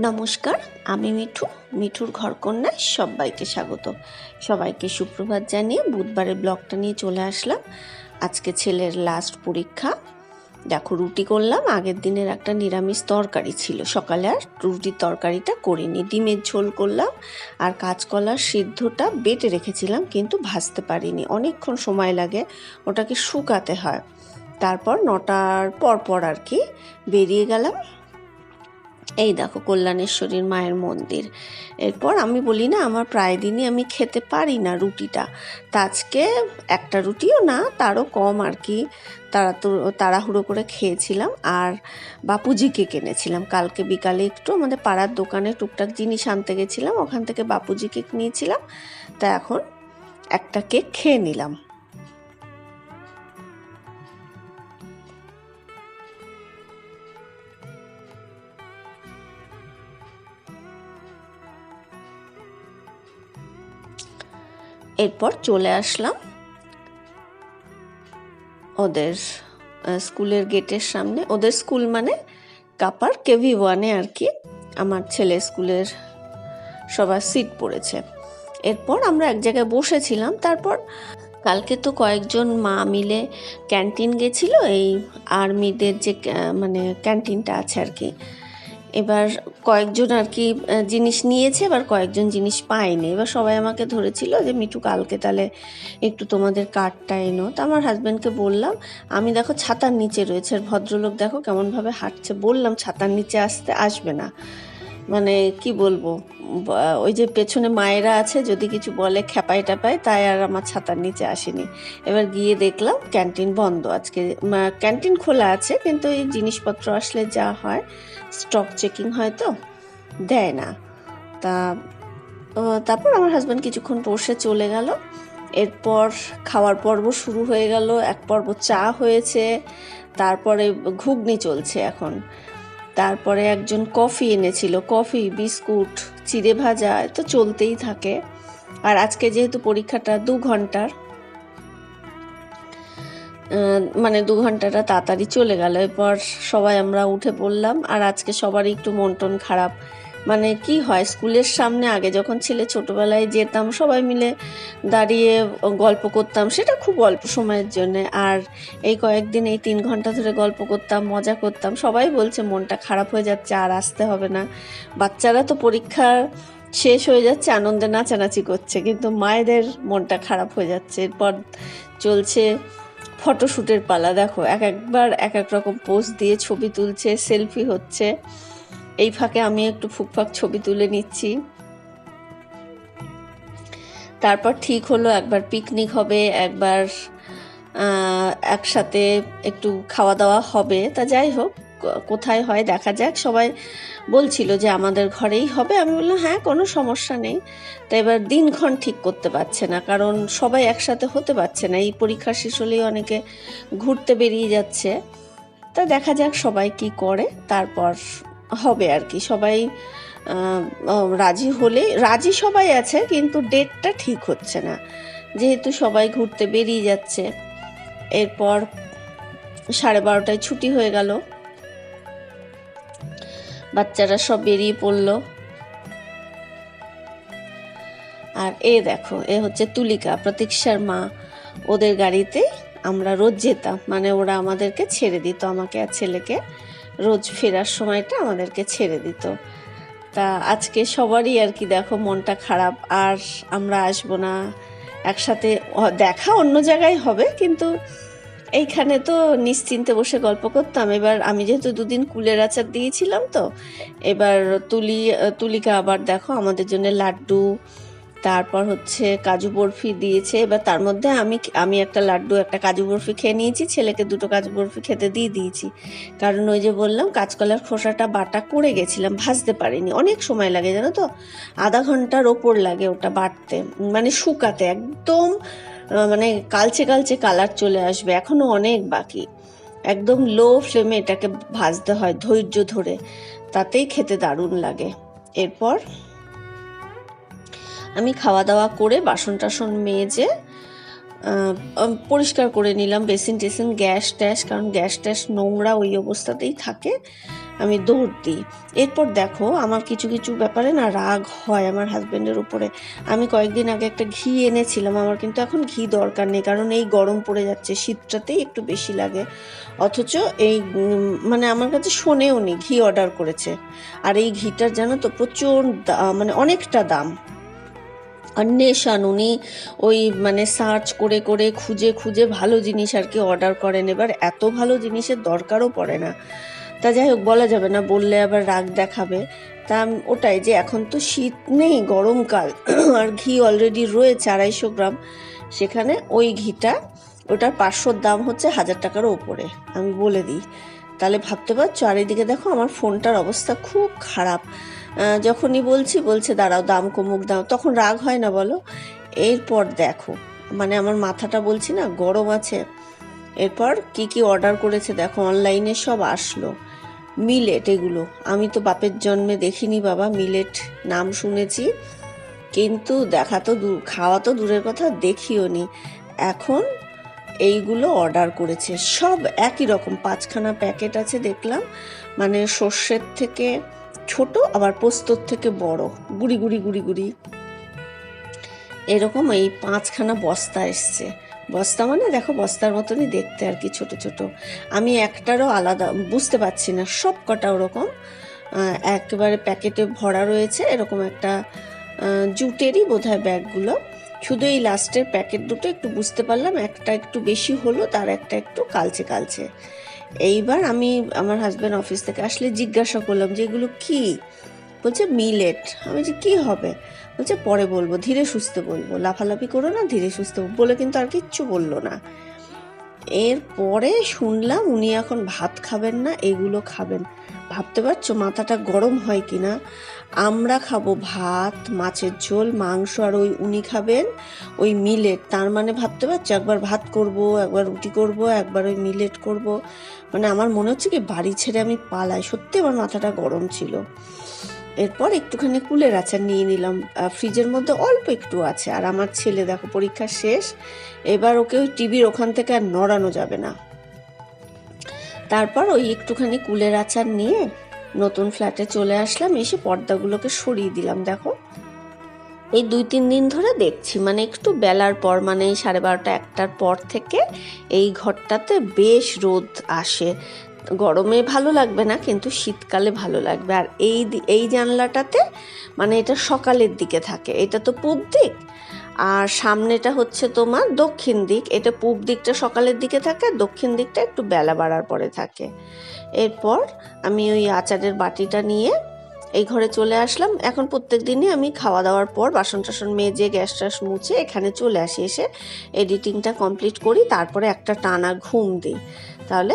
নমস্কার, আমি মিঠু, মিঠুর ঘরকন্যায় সবাইকে স্বাগত। সবাইকে সুপ্রভাত জানিয়ে বুধবারের ব্লগটা নিয়ে চলে আসলাম। আজকে ছেলের লাস্ট পরীক্ষা। দেখো, রুটি করলাম, আগের দিনের একটা নিরামিষ তরকারি ছিল। সকালে আর রুটির তরকারিটা করিনি। ডিমের ঝোল করলাম আর কাঁচকলার সিদ্ধটা বেটে রেখেছিলাম, কিন্তু ভাজতে পারিনি। অনেকক্ষণ সময় লাগে, ওটাকে শুকাতে হয়। তারপর নটার পর পর আর কি বেরিয়ে গেলাম। এই দেখো কল্যাণেশ্বরীর মায়ের মন্দির। এরপর আমি বলি, না, আমার প্রায় দিনই আমি খেতে পারি না রুটিটা। তা আজকে একটা রুটিও না, তারও কম আর কি। তারা তো, তাড়াহুড়ো করে খেয়েছিলাম আর বাপুজিকে কিনেছিলাম। কালকে বিকালে একটু আমাদের পাড়ার দোকানে টুকটাক জিনিস আনতে গেছিলাম, ওখান থেকে বাপুজি কেক নিয়েছিলাম। তা এখন একটা কেক খেয়ে নিলাম। এরপর চলে আসলাম ওদের স্কুলের গেটের সামনে। ওদের স্কুল মানে কাপার কেভি ওয়ানে আর কি। আমার ছেলে স্কুলের সবার সিট পড়েছে। এরপর আমরা এক জায়গায় বসেছিলাম। তারপর কালকে তো কয়েকজন মা মিলে ক্যান্টিন গেছিল। এই আর্মিদের যে মানে ক্যান্টিনটা আছে আর কি। এবার কয়েকজন আর কি জিনিস নিয়েছে, এবার কয়েকজন জিনিস পায়নি। এবার সবাই আমাকে ধরেছিল যে, মিঠু, কালকে তাহলে একটু তোমাদের কার্ডটা এনো। তো আমার হাজব্যান্ডকে বললাম, আমি দেখো ছাতার নিচে রয়েছে। আর ভদ্রলোক, দেখো কেমনভাবে হাঁটছে। বললাম, ছাতার নিচে আসতে আসবে না। মানে কি বলব ওই যে পেছনে মায়েরা আছে, যদি কিছু বলে খেপাই টাপাই তাই আর আমার ছাতার নিচে আসেনি। এবার গিয়ে দেখলাম, ক্যান্টিন বন্ধ আজকে ক্যান্টিন খোলা আছে, কিন্তু এই জিনিসপত্র আসলে যা হয় স্টক চেকিং হয় তো? দেয় না। তা তারপর আমার হাজব্যান্ড কিছুক্ষণ বসে চলে গেল। এরপর খাওয়ার পর্ব শুরু হয়ে গেল, এক পর্ব চা হয়েছে, তারপরে ঘুগনি চলছে এখন। তারপরে একজন কফি এনেছিল কফি বিস্কুট, চিড়ে ভাজা তো চলতেই থাকে। আর আজকে যেহেতু পরীক্ষাটা দু ঘণ্টার মানে দু ঘন্টাটা তাড়াতাড়ি চলে গেল। এরপর সবাই আমরা উঠে পড়লাম আর আজকে সবারই একটু মন টন খারাপ। মানে কি হয়, স্কুলের সামনে আগে যখন ছেলে ছোটবেলায় যেতাম, সবাই মিলে দাঁড়িয়ে গল্প করতাম, সেটা খুব অল্প সময়ের জন্য। আর এই কয়েকদিন, এই তিন ঘণ্টা ধরে গল্প করতাম, মজা করতাম, সবাই বলছে মনটা খারাপ হয়ে যাচ্ছে, আর আসতে হবে না। বাচ্চারা তো পরীক্ষা শেষ হয়ে যাচ্ছে, আনন্দে নাচানাচি করছে, কিন্তু মায়েদের মনটা খারাপ হয়ে যাচ্ছে। এরপর চলছে ফটোশ্যুটের পালা, দেখো, এক একবার এক এক রকম পোস্ট দিয়ে ছবি তুলছে সেলফি হচ্ছে। এই ফাঁকে আমি একটু ফুকফাক ছবি তুলে নিচ্ছি। তারপর ঠিক হলো, একবার পিকনিক হবে, একবার একসাথে একটু খাওয়া দাওয়া হবে, তা যাই হোক। কোথায় হয় দেখা যাক। সবাই বলছিল যে আমাদের ঘরেই হবে। আমি বললাম হ্যাঁ কোনো সমস্যা নেই। তা এবার দিনক্ষণ ঠিক করতে পারছে না, কারণ সবাই একসাথে হতে পারছে না। এই পরীক্ষা শেষ হলেই অনেকে ঘুরতে বেরিয়ে যাচ্ছে। তা দেখা যাক সবাই কি করে, তারপর হবে আর কি। সবাই রাজি হলে রাজি সবাই আছে, কিন্তু ডেটটা ঠিক হচ্ছে না। যেহেতু সবাই ঘুরতে বেরিয়ে যাচ্ছে, এরপর সাড়ে বারোটায় ছুটি হয়ে গেল। বাচ্চারা সব বেরিয়ে পড়ল। আর এ দেখো, এ হচ্ছে তুলিকা, প্রতীক্ষার মা। ওদের গাড়িতে আমরা রোজ যেতাম মানে ওরা আমাদেরকে ছেড়ে দিত, আমাকে আর ছেলেকে রোজ ফেরার সময়টা আমাদেরকে ছেড়ে দিত। তা আজকে সবারই আর কি দেখো, মনটা খারাপ, আর আমরা আসব না। একসাথে, দেখা অন্য জায়গায় হবে, কিন্তু এইখানে তো নিশ্চিন্তে বসে গল্প করতাম। এবার আমি যেহেতু দুদিন কুলের আচার দিয়েছিলাম তো, এবার তুলি, তুলিকা আবার দেখো আমাদের জন্য লাড্ডু, তারপর হচ্ছে কাজু বরফি দিয়েছে। এবার তার মধ্যে আমি আমি একটা লাড্ডু, একটা কাজু বরফি খেয়ে নিয়েছি, ছেলেকে দুটো কাজু বরফি খেতে দিয়ে দিয়েছি। কারণ ওই যে বললাম, কাঁচকলার খোসাটা বাটা করে গেছিলাম, ভাজতে পারিনি। অনেক সময় লাগে, জানো তো? আধা ঘণ্টার ওপর লাগে ওটা বাটতে মানে শুকাতে, একদম মানে কালচে কালচে কালার চলে আসবে। এখনও অনেক বাকি। একদম লো ফ্লেমে এটাকে ভাজতে হয় ধৈর্য ধরে। তাতেই খেতে দারুণ লাগে। এরপর আমি খাওয়া দাওয়া করে বাসন টাসন মেজে পরিষ্কার করে নিলাম। বেসিন টেসিন গ্যাস ট্যাস কারণ গ্যাস ট্যাস নোংরা ওই অবস্থাতেই থাকে। আমি দৌড় দিই। এরপর দেখো, আমার কিছু কিছু ব্যাপারে না রাগ হয় আমার হাজব্যান্ডের উপরে। আমি কয়েকদিন আগে একটা ঘি এনেছিলাম, আমার কিন্তু এখন ঘি দরকার নেই, কারণ এই গরম পড়ে যাচ্ছে, শীতটাতেই একটু বেশি লাগে। অথচ এই মানে আমার কাছে শোনেও নি, ঘি অর্ডার করেছে। আর এই ঘিটার জানো তো প্রচুর মানে অনেকটা দাম। অন্বেষণ উনি ওই মানে সার্চ করে করে, খুঁজে খুঁজে ভালো জিনিস আর কি অর্ডার করেন। এবার এত ভালো জিনিসের দরকারও পড়ে না। তা যাই হোক, বলা যাবে না, বললে আবার রাগ দেখাবে। তা ওটাই যে এখন তো শীত নেই, গরমকাল, আর ঘি অলরেডি রয়েছে আড়াইশো গ্রাম। সেখানে ওই ঘিটা, ওটার পাঁচশোর দাম হচ্ছে হাজার টাকার ওপরে, আমি বলে দিই। তাহলে ভাবতে পারছ? আর এদিকে দেখো, আমার ফোনটার অবস্থা খুব খারাপ। যখনই বলছি, বলছে দাঁড়াও, দাম কমুক দাম তখন রাগ হয় না, বলো। এরপর দেখো মানে আমার মাথাটা বলছি না, গরম আছে। এরপর কি কি অর্ডার করেছে দেখো অনলাইনে সব আসলো। মিলেট এগুলো। আমি তো বাপের জন্মে দেখিনি বাবা, মিলেট নাম শুনেছি। কিন্তু দেখা তো দূর, খাওয়া তো দূরের কথা, দেখিও নি। এখন এইগুলো অর্ডার করেছে। সব একই রকম, পাঁচখানা প্যাকেট আছে দেখলাম। মানে সর্ষের থেকে ছোট, আবার পোস্তর থেকে বড়। গুড়ি গুড়ি গুড়ি গুড়ি। এরকম এই পাঁচখানা বস্তা এসছে। বস্তা মানে দেখো বস্তার মতনই দেখতে আর কি ছোট ছোট। আমি একটারও আলাদা, বুঝতে পারছি না, সব কটা ওরকম। একেবারে প্যাকেটে ভরা রয়েছে, এরকম একটা জুটেরই বোধহয় ব্যাগগুলো। শুধু এই লাস্টের প্যাকেট দুটো, একটু বুঝতে পারলাম, একটা একটু বেশি হলো, তার একটা একটু কালচে কালচে। এইবার আমি আমার হাজব্যান্ড অফিস থেকে আসলে জিজ্ঞাসা করলাম যে এগুলো কি? বলছে মিলেট আমি যে কি হবে? বলছে, পরে বলব, ধীরে সুস্থে বলব। লাফালাফি করো না, ধীরে সুস্থে বলে কিন্তু আর কিচ্ছু বলল না। এরপরে শুনলাম, উনি এখন ভাত খাবেন না, এগুলো খাবেন। ভাবতে পারছ মাথাটা গরম হয় কি না আমরা খাব ভাত, মাছের ঝোল, মাংস আর ওই উনি খাবেন, ওই মিলেট তার মানে ভাবতে পারছ, একবার ভাত করব, একবার রুটি করব, একবার ওই মিলেট করব। মানে আমার মনে হচ্ছে কি, বাড়ি ছেড়ে আমি পালাই। সত্যি আমার মাথাটা গরম ছিল। এরপর একটুখানি কুলের আচার নিয়ে নিলাম। ফ্রিজের মধ্যে অল্প একটু আছে। আর আমার ছেলে, দেখো, পরীক্ষা শেষ। এবার ওকে ওই টিভির ওখান থেকে আর নড়ানো যাবে না। তারপর ওই একটুখানি কুলের আচার নিয়ে নতুন ফ্ল্যাটে চলে আসলাম। এসে পর্দাগুলোকে সরিয়ে দিলাম, দেখো। এই দুই, তিন দিন ধরে দেখছি। মানে একটু বেলার পর মানে সাড়ে বারোটা, একটার পর থেকে এই ঘরটাতে বেশ রোদ আসে। গরমে ভালো লাগবে না, কিন্তু শীতকালে ভালো লাগবে। আর এই এই জানলাটাতে মানে এটা সকালের দিকে থাকে। এটা তো পূব দিক, আর সামনেটা হচ্ছে তোমার দক্ষিণ দিক। এটা পূব দিকটা সকালের দিকে থাকে, আর দক্ষিণ দিকটা একটু বেলা বাড়ার পরে থাকে। এরপর আমি ওই আচারের বাটিটা নিয়ে এই ঘরে চলে আসলাম। এখন প্রত্যেক দিনই আমি খাওয়া দাওয়ার পর বাসন টাসন মেজে, গ্যাস ট্যাস মুছে এখানে চলে আসি এসে। এডিটিংটা কমপ্লিট করি, তারপরে একটা টানা ঘুম দিই। তাহলে